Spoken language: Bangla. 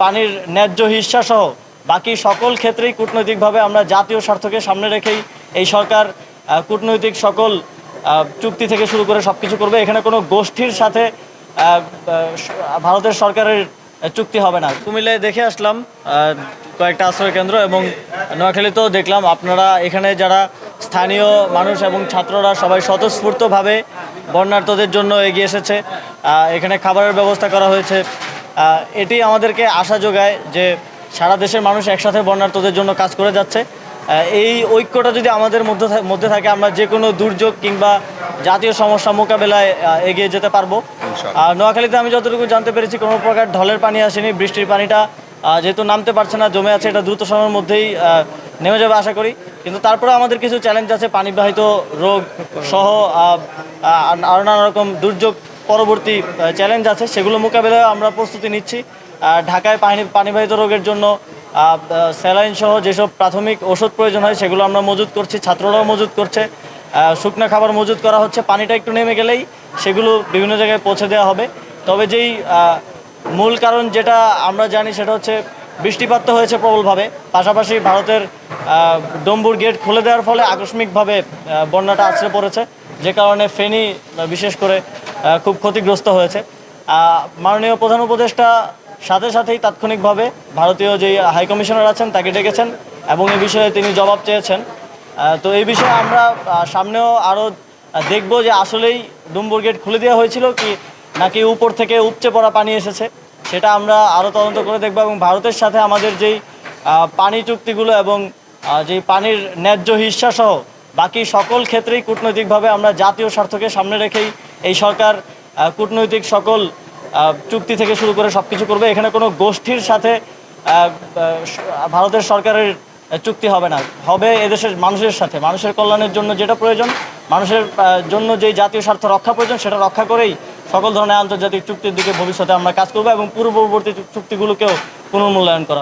পানির ন্যায্য হিস্সা সহ বাকি সকল ক্ষেত্রেই কূটনৈতিকভাবে আমরা জাতীয় স্বার্থকে সামনে রেখেই এই সরকার কূটনৈতিক সকল চুক্তি থেকে শুরু করে সব কিছু করবে। এখানে কোনো গোষ্ঠীর সাথে ভারতের সরকারের চুক্তি হবে না। কুমিল্লায় দেখে আসলাম কয়েকটা আশ্রয় কেন্দ্র এবং নোয়াখালীতেও দেখলাম আপনারা এখানে যারা স্থানীয় মানুষ এবং ছাত্ররা সবাই স্বতঃস্ফূর্তভাবে বন্যার্থদের জন্য এগিয়ে এসেছে। এখানে খাবারের ব্যবস্থা করা হয়েছে। এটি আমাদেরকে আশা যোগায় যে সারা দেশের মানুষ একসাথে বন্যার্থদের জন্য কাজ করে যাচ্ছে। এই ঐক্যটা যদি আমাদের মধ্যে মধ্যে থাকে আমরা যে কোনো দুর্যোগ কিংবা জাতীয় সমস্যা মোকাবেলায় এগিয়ে যেতে পারব। আর নোয়াখালীতে আমি যতটুকু জানতে পেরেছি কোনো প্রকার ঢলের পানি আসেনি বৃষ্টির পানিটা যেহেতু নামতে পারছে না জমে আছে এটা দ্রুত সময়ের মধ্যেই নেমে যাবে আশা করি। কিন্তু তারপরে আমাদের কিছু চ্যালেঞ্জ আছে পানিবাহিত রোগ সহ আরও নানা রকম দুর্যোগ পরবর্তী চ্যালেঞ্জ আছে। সেগুলো মোকাবেলায় আমরা প্রস্তুতি নিচ্ছি। ঢাকায় পানি, পানিবাহিত রোগের জন্য স্যালাইন সহ যেসব প্রাথমিক ওষুধ প্রয়োজন হয়, সেগুলো আমরা মজুত করছি। ছাত্ররাও মজুত করছে। শুকনো খাবার মজুত করা হচ্ছে। পানিটা একটু নেমে গেলেই সেগুলো বিভিন্ন জায়গায় পৌঁছে দেওয়া হবে। তবে যেই মূল কারণ যেটা আমরা জানি, সেটা হচ্ছে বৃষ্টিপাত তো হয়েছে প্রবলভাবে। পাশাপাশি ভারতের ডম্বুর গেট খুলে দেওয়ার ফলে আকস্মিকভাবে বন্যাটা আছড়ে পড়েছে। যে কারণে ফেনী, বিশেষ করে খুব ক্ষতিগ্রস্ত হয়েছে। মাননীয় প্রধান উপদেষ্টা সাথে সাথেই তাৎক্ষণিকভাবে ভারতীয় যে হাই কমিশনার আছেন, তাকে ডেকেছেন এবং এ বিষয়ে তিনি জবাব চেয়েছেন। তো এই বিষয়ে আমরা সামনেও আরও দেখব যে আসলেই ডুম্বুর গেট খুলে দেওয়া হয়েছিল কি নাকি উপর থেকে উপচে পড়া পানি এসেছে। সেটা আমরা আরও তদন্ত করে দেখব এবং ভারতের সাথে আমাদের যেই পানি চুক্তিগুলো এবং যেই পানির ন্যায্য হিস্সা সহ বাকি সকল ক্ষেত্রেই কূটনৈতিকভাবে আমরা জাতীয় স্বার্থকে সামনে রেখেই এই সরকার কূটনৈতিক সকল চুক্তি থেকে শুরু করে সব কিছু করবে। এখানে কোনো গোষ্ঠীর সাথে ভারতের সরকারের চুক্তি হবে না। হবে এদেশের মানুষের সাথে। মানুষের কল্যাণের জন্য যেটা প্রয়োজন, মানুষের জন্য যেই জাতীয় স্বার্থ রক্ষা প্রয়োজন, সেটা রক্ষা করেই সকল ধরনের আন্তর্জাতিক চুক্তির দিকে ভবিষ্যতে আমরা কাজ করব এবং পূর্ববর্তী চুক্তিগুলোকেও পুনর্মূল্যায়ন করা